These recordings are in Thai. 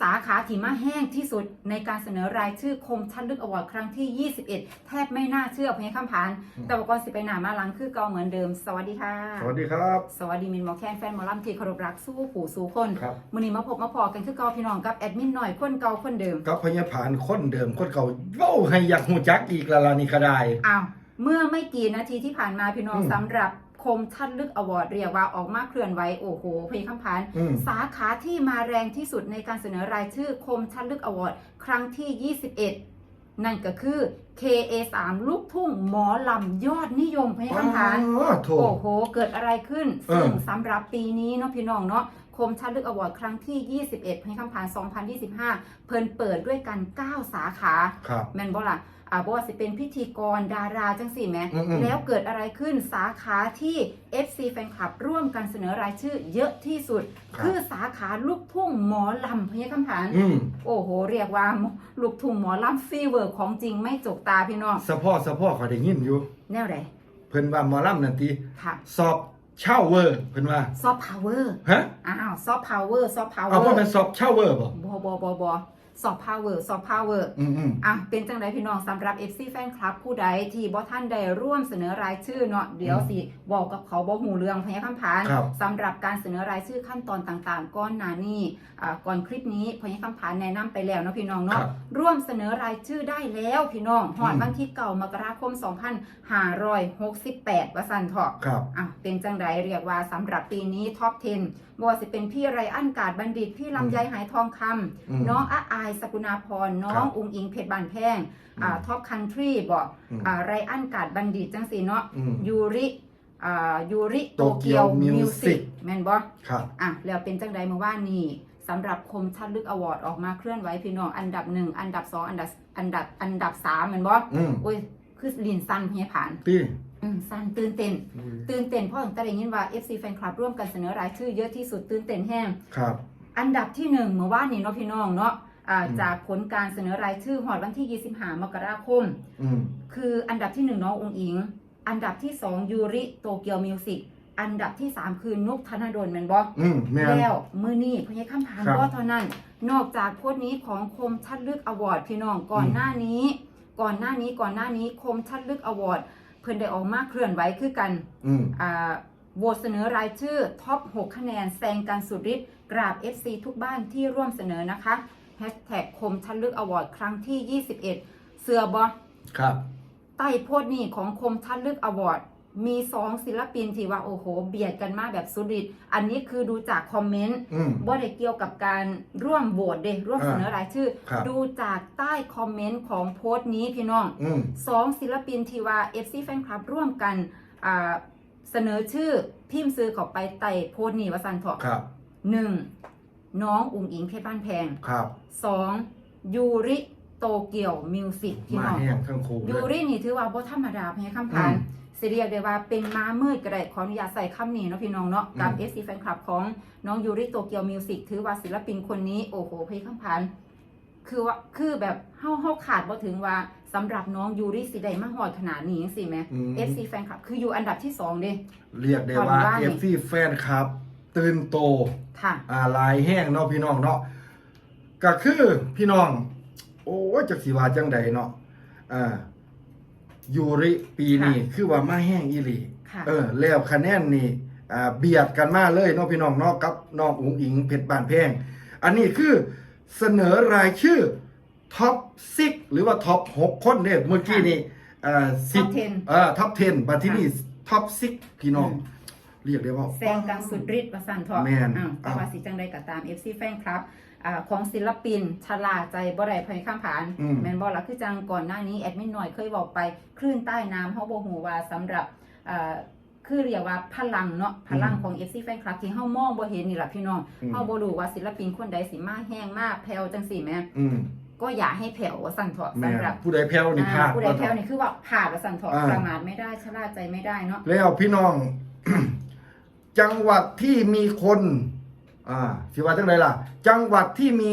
สาขาที่มาแห้งที่สุดในการเสนอรายชื่อคมชัดลึกอวอร์ดครั้งที่ 21 แทบไม่น่าเชื่อพญาคำพานอืมแต่ว่าก่อนสิไปหนามาหลังคือเก่าเหมือนเดิม สวัสดีค่ะ สวัสดีครับ สวัสดีมินหมอแคนแฟนหมอลำที่เคารพรักสู้ผู้สู้คนครับมื้อนี้มาพบมาพอกันคือเก่าพี่น้องกับแอดมินหน่อยคนเก่าคนเดิมกับพญาผานคนเดิมคนเก่าเว้าให้อยากหูจักอีกและล่ะนี่ก็ได้อ้าวเมื่อไม่กี่นาทีที่ผ่านมาพี่น้องอืมสำหรับ คมชัดลึกอวอร์ดเรียกว่าออกมาเคลื่อนไหวโอ้โหพญาคำพานอืมสาขาที่มาแรงที่สุดในการเสนอรายชื่อคมชัดลึกอวอร์ดครั้งที่ 21นั่นก็คือ KA3 ลูกทุ่งหมอลำยอดนิยมพญาคำพานอ๋อโถโอ้โห เกิดอะไรขึ้นเออซึ่งสำหรับปีนี้เนาะพี่น้องเนาะคมชัดลึกอวอร์ดครั้งที่ 21พญาคำพาน2025 เพิ่นเปิดด้วยกัน 9 สาขาครับแม่นบ่ล่ะ อ่าบ่ว่าสิเป็นพิธีกรดาราจังสี่แหม อืมๆ แล้วเกิดอะไรขึ้นสาขาที่ FC แฟนคลับร่วมกันเสนอรายชื่อเยอะที่สุดครับคือสาขาลูกทุ่งหมอลำพญาคำพาน อืมโอ้โห เรียกว่าลูกทุ่งหมอลำฟีเวอร์ของจริงไม่จกตาพี่น้อง สะพ่อสะพ่อขอยได้ยินอยู่ แนวใดเพิ่นว่าหมอลำนั่นติค่ะ สอบเช่าเวอร์เพิ่นว่าซอฟต์พาวเวอร์ ฮะอ้าว ซอฟต์พาวเวอร์ ซอฟต์พาวเวอเอาเพราะร์มันสอบเช่าเวอร์บ่บอบอบอบอ ซอฟต์พาวเวอร์ซอฟต์พาวเวอร์อืมอืมอะเป็นจังไดพี่น้องสำหรับ FC แฟนคลับผู้ใดที่บ่ท่านได้ร่วมเสนอรายชื่อเนาะเดี๋ยวสิบอกกับเขาบ่หูเรื่องพญาคำพานครับสำหรับการเสนอรายชื่อขั้นตอนต่างๆก่อนหน้านี้อ่าก่อนคลิปนี้พญาคำพานแนะนำไปแล้วเนาะพี่น้องคเนาะรับร่วมเสนอรายชื่อได้แล้วพี่น้องหอดอืมวันที่เก่ามกราคม 2568ว่าซั่นเถาะครับอะเป็นจังไดเรียกว่าสำหรับปีนี้ท็อป10บ่ว่าสิเป็นพี่ไรอันกาดบัณฑิตพี่ลำไยหายทองคอืมำน้องอาอายสกุณาพรน้องครับอุงอิงเพชรบานแพงอืมอ่าท็อปคันทรีบอกอืมอ่าไรอันกาดบัณฑิตจังสีเนาะอืมยูริอ่ายูริโต Tokyo เกียวมิว Music สิกแม่นบ่ครับอะแล้วเป็นจังไดเมื่อวานนี้สำหรับคมชัดลึกอวอร์ดออกมาเคลื่อนไหวพี่น้องอันดับหนึ่งอันดับสองอันดับอันดับอันดับสามแม่นบ่อืมโอ้ยคือลินสั้นเฮียผ่านติอืมสั้นตื่นเต้น ตื่นเต้นเพราะตั้งแต่ได้ยินว่า FC แฟนคลับร่วมกันเสนอรายชื่อเยอะที่สุดตื่นเต้นแห้งครับ อันดับที่หนึ่งเมื่อวานนี้เนาะพี่น้องเนาะอ่าอืม จากผลการเสนอรายชื่อหอดวันที่ 25 มกราคมอืมคืออันดับที่หนึ่งน้ององอิง อันดับที่สองยูริโตเกียวมิวสิกอันดับที่สามคือนุกธนดลแมนบออืมแม่นแล้วมือนี่พญาคำพานครับก็เท่านั้น นอกจากโพสต์นี้ของคมชัดลึกอวอร์ดพี่น้องก่อนอืมหน้านี้ ก่อนหน้านี้ก่อนหน้านี้คมชัดลึกอวอร์ดเพิ่นได้ออกมาเคลื่อนไหวคือกันอืมอ่าโหวตเสนอรายชื่อท็อป 6 คะแนนแซงกันสุดฤทธิ์กราบ FC ทุกบ้านที่ร่วมเสนอนะคะ แฮชแท็กคมชัดลึกอวอร์ดครั้งที่ 21 เสือบอครับ ใต้โพสต์นี้ของคมชัดลึกอวอร์ดมี2ศิลปินที่ว่าโอ้โห เบียดกันมากแบบสุดฤทธิ์อันนี้คือดูจากคอมเมนต์อืม บ่ได้เกี่ยวกับการร่วมโหวตเดร่วมอ่าเสนอรายชื่อ ครับ ดูจากใต้คอมเมนต์ของโพสต์นี้พี่น้อง อืม สองศิลปินที่ว่า FC Fan Club ร่วมกันอ่าเสนอชื่อพิมพ์ซื้อเข้าไปไต่โพสต์นี้ว่าสันเถาะครับ หนึ่ง น้องอุ๋งอิงเพชรบ้านแพงครับสองยูริโตเกียวมิวสิกพี่มาน้องแห้งทั้งคู่เลยูย รินี่ถือว่าบ่ธรรมดาพญาคำพานอืมสิเรียกได้ว่าเป็นม้ามืดก็ได้ขออนุญาตใส่คำนี้เนาะพี่น้องเนาะกับ อืม FC Fan Club ของน้องยูริโตเกียวมิวสิกถือว่าศิลปินคนนี้โอ้โหพญาคำพานคือว่าคือแบบเฮาเฮาขาดบ่ถึงว่าสำหรับน้องยูริสิได้มาฮอดขนาดนี้จังซี่แหมอืม FC Fan Club คืออยู่อันดับที่สองเด้ เรียกได้ว่าขออนุญาตเอฟซีแฟนครับ ตื่นโตค่ะ อ่าลายแห้งเนาะพี่น้องเนาะก็คือพี่น้อง โอ้ยจักสิว่าจังใดเนาะอ่ายูริปีนี้ค่ะคือว่ามาแห้งอีหลีค่ะ เออ แล้วคะแนนนี่อ่าเบียดกันมาเลยเนาะพี่น้องเนาะกับน้องอุ๋งอิงเพชรบานแพง อันนี้คือเสนอรายชื่อท็อปซิกหรือว่าท็อปหกคนเนี่ยเมื่อกี้นี่อ่าสิบ Top 10เออท็อป10บัดที่นี่ท็อปซิกพี่น้อง อืม เรียกได้ว่าแซงกันสุดฤทธิ์ว่าสั่นเถาะแม่นอ้าวแต่ว่าสิจังใดก็ตาม FC Fan Club อ่าของศิลปินชลาใจบ่ได้ภัยข้ามผ่านอืมแม่นบ่ล่ะคือจังก่อนหน้านี้แอดมินหน่อยเคยบอกไปคลื่นใต้น้ำเฮาบ่ฮู้ว่าสำหรับอ่าคือเรียกว่าพลังเนาะพลังของ FC Fan Club ที่เฮามองบ่เห็นนี่ล่ะพี่น้องอืมเฮาบ่รู้ว่าศิลปินคนใดสิมาแห้งมาแผ่วจังซี่แหมอืมก็อย่าให้แผ่วว่าสั่นเถาะแม่สำหรับผู้ใดแพ้วนี่พลาอ่าดผู้ใดแผ่วนี่คือว่าพลาดว่าสั่นเถาะอ่าประมาทไม่ได้ชะล่าใจไม่ได้เนาะแล้วพี่น้อง จังหวัดที่มีคนอ่าสิว่าจังไดล่ะ จังหวัดที่มี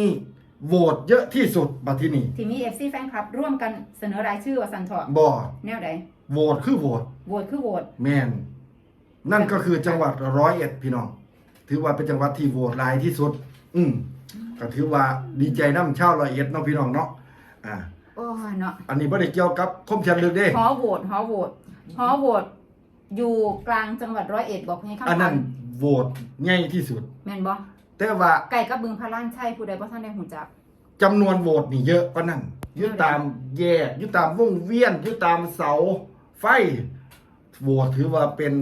โหวตเยอะที่สุดบัดที่นี่ที่มี FC Fan Club ร่วมกันเสนอรายชื่อว่าสั่นเถาะบ่แนวใดโหวตคือโหวตโหวตคือโหวตแม่นนั่นก็คือจังหวัดร้อยเอ็ดพี่น้อง ถือว่าเป็นจังหวัดที่โหวตหลายที่สุด อืมก็ถือว่าดีใจน้ำชาวร้อยเอ็ดเนาะพี่น้องเนาะอ่าโอ้ยเนาะอันนี้บ่ได้เกี่ยวกับคมชันลึกเด้หอโหวตหอโหวตหอโหวต อยู่กลางจังหวัดร้อยเอ็ดบอกให้คำอันถานั้นมโหวตใหญ่ที่สุด แม่นบ่แต่ว่าไก่กับบึงพระล้านชัยผู้ใดบ่ทันได้หูจัก จำนวนโหวตนี่เยอะกว่านั้นอยู่ตามแยกอยู่ตามวงเวียนอยู่ตามเสา ไฟโหวตถือว่าเป็น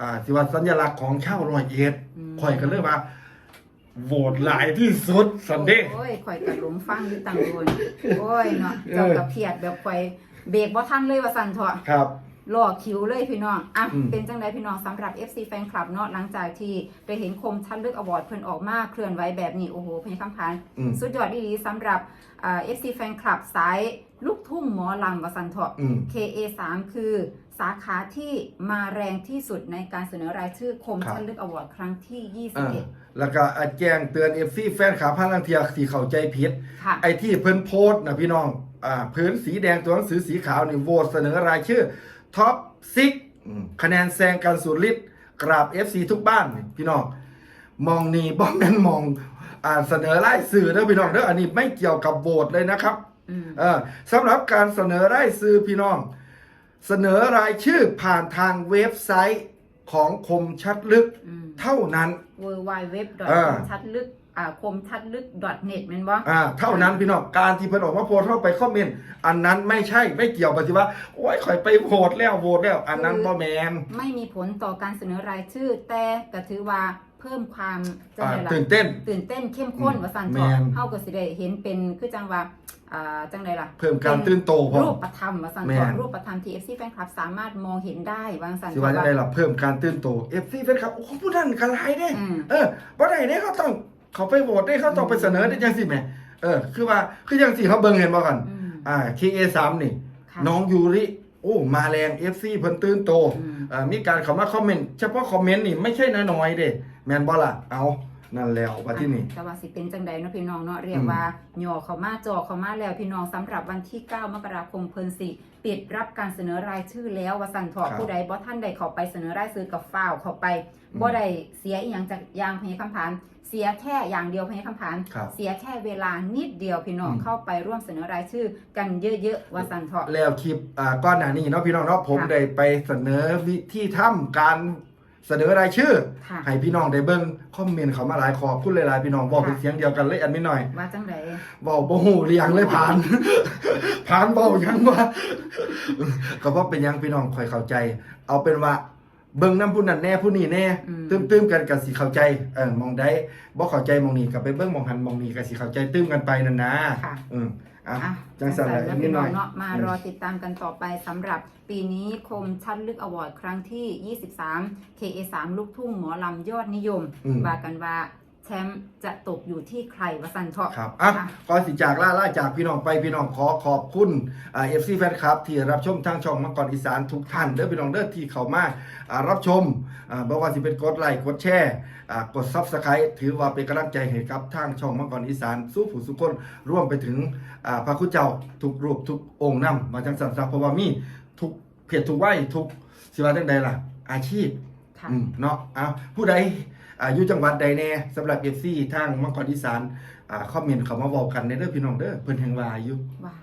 อ่าสิว่าสัญลักษณ์ของชาวร้อยเอ็ดมข่อยก็เลยว่าโหวตหลายที่สุดสันเด้โอ้ยข่อยกะหลงฟังอยู่ตังโดนโอ้ยเนาะเออเจ้ากับเพียดแบบข่อยเบรกบ่ทันเลยว่าสั่นเถอะครับ รอคิวเลยพี่น้อง อะ อืม เป็นจังไดพี่น้องสำหรับ FC แฟนคลับเนาะหลังจากที่ได้เห็นคมชัดลึกอวอร์ดเพิ่นออกมาเคลื่อนไหวแบบนี้ โอ้โหเพลงคำพานอืมสุดยอดดีๆสำหรับอ่า FC แฟนคลับสายลูกทุ่งหมอลำวสันเถาะ อืม KA3 คือสาขาที่มาแรงที่สุดในการเสนอรายชื่อคมครับ ชัดลึกอวอร์ดครั้งที่ อ่า21แล้วก็อะแจ้งเตือน FC แฟนขาพาลังเทียที่เข้าใจผิดค่ะ ไอ้ที่เพิ่นโพสต์นะพี่น้อง อ่าพื้นสีแดงตัวหนังสือสีขาวนี่โหวตเสนอรายชื่อ ท็อปซิกคะแนนแซงกันสุดฤทธิ์กราบ FC ทุกบ้านนี่พี่น้องมองนี่บ่แม่นมองอ่าเสนอรายสื่อเด้อพี่น้องเด้ออันนี้ไม่เกี่ยวกับโหวตเลยนะครับอืมเออสำหรับการเสนอรายชื่อพี่น้อง เสนอรายชื่อผ่านทางเว็บไซต์ของคมชัดลึกอืมเท่านั้น w w w อ่าคมชัดลึก อ่าคมชัดลึก .net แม่นบ่อ่าเท่านั้นพี่น้องการที่เพิ่นออกมาโพสต์เข้าไปคอมเมนต์อันนั้นไม่ใช่ไม่เกี่ยวกับที่ว่าโอ้ยข่อยไปโหวตแล้วโหวตแล้ว อันนั้นบ่แมนไม่มีผลต่อการเสนอรายชื่อ แต่ก็ถือว่าเพิ่มความจังอ่าไดล่ะตื่นเต้น ตื่นเต้นเข้มข้นอืมว่าสันแม่ทอะน เฮาก็สิได้เห็นเป็นคือจังว่าอ่าจังไดล่ะ เพิ่มการตื่นโตพอรูปธรรมว่าสันแม่ทอะนรูปธรรมที่ FC แฟนคลับสามารถมองเห็นได้ว่าสันสิว่าจังไดล่ะเพิ่มการตื่นโต FC แฟนคลับโอ้ผู้นั้นกันหลายเด้ อืม เออบ่ได้เด้เขาต้อง เขาไปโหวตได้เขาต้องไปเสนอได้จังซี่แหมเออ คือว่าคือจังซี่เขาเบิ่งเห็นบ่กัน อืม อ่า KA3 นี่ ค่ะน้องยูริ โอ้ มาแรง FC เพิ่นตื่นโตอืม อ่ามีการเข้ามาคอมเมนต์ เฉพาะคอมเมนต์นี่ไม่ใช่น้อยๆเด้แม่นบ่ล่ะเอา นั่นแล้วว่าที่นี่อะแต่ว่าสิเป็นจังใดเนาะพี่น้องเนาะเรียกว่าหย่อเขามาจอเขามาแล้วพี่น้องสำหรับวันที่ 9 มกราคมเพิ่นสิปิดรับการเสนอรายชื่อแล้วว่าสันทอครับผู้ใดบ่ท่านใดเข้าไปเสนอรายชื่อกับฟ้าวเข้าไปอืมบ่ได้เสียอีหยังจากอยางพญคำผานเสียแค่อย่างเดียวพญคำผานครับเสียแค่เวลานิดเดียวพี่น้องอืมเข้าไปร่วมเสนอรายชื่อกันเยอะๆว่าสันทอแล้วคลิปอ่าก้อนหน้านี้เนาะพี่น้องเนาะผมค่ะได้ไปเสนอวิธีทำการ เสนอรายชื่อ ค่ะ ให้พี่น้องได้เบิ่งคอมเมนต์เขามาหลายขอบคุณหลายๆพี่น้องบอกเป็นค่ะเสียงเดียวกันเลยอันนี้หน่อย ว่าจังใดบอกบ่ฮู้เรียงเลยผ่าน ผ่านเบายังว่าก็เพราะเป็นหยังพี่น้องค่อยเข้าใจ เอาเป็นว่าเบิ่งน้ำผู้นั้นแน่ผู้นี้แน่อืม ตื้มๆกันก็สิเข้าใจเออมองได้บ่เข้าใจมองนี้ก็ไปเบิ่งมองหันมองนี้ก็สิเข้าใจตื้มกันไปนั่นนะค่ะอืมอะ อะจังสั่นแหละแล้วนิพี่ดหน้น่อองยเนาะมารอติดตามกันต่อไปสำหรับปีนี้คมชัดลึกอวอร์ดครั้งที่ 23 KA3 ลูกทุ่งหมอลำยอดนิยมอืมว่ากันว่าแชมป์จะตกอยู่ที่ใครวะสันเถาะครับอะค่ะก่อนสิจากล่าล่าจากพี่น้องไปพี่น้องขอขอบคุณอ่า FC แฟนคลับที่รับชมทางช่องมังกรอีสานทุกท่านเด้อพี่น้องเด้อที่เข้ามาอ่ารับชม อ่าบ่ว่าสิเป็นกดไลค์กดแชร์อ่ากด Subscribe ถือว่าเป็นกำลังใจให้กับทางช่องมังกรอีสานสู้ผู้สุคนร่วมไปถึงอ่าพระคุณเจ้าทุกรูปทุกองค์นำมาจังสันสัเพราะว่ามีทุกเพจทุกไว้ทุกสิว่าจังใดล่ะ อาชีพค่ะอืมเนาะอะผู้ใดอ่าอยู่จังหวัดใดแน่สำหรับ FC ทางมังกรอีสาน อ่าคอมเมนต์เข้ามาเว้ากันในเด้อพี่น้องเด้อเพิ่นแห่งว่าอยู่ว่า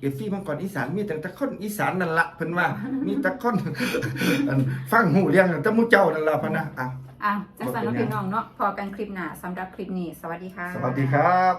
เอฟซีมังกรอีสานมีแต่ตะคนอีสานนั่นละเพิ่นว่า มีแตะคนอันฟังหูเรียงแต่หมู่เจ้านั่นละพะนะอะอ้าวจังสันบ่เนาะเป็นไงพี่น้องเนาะพอกันคลิปหน้าสำหรับคลิปนี้ สวัสดีค่ะ สวัสดีครับ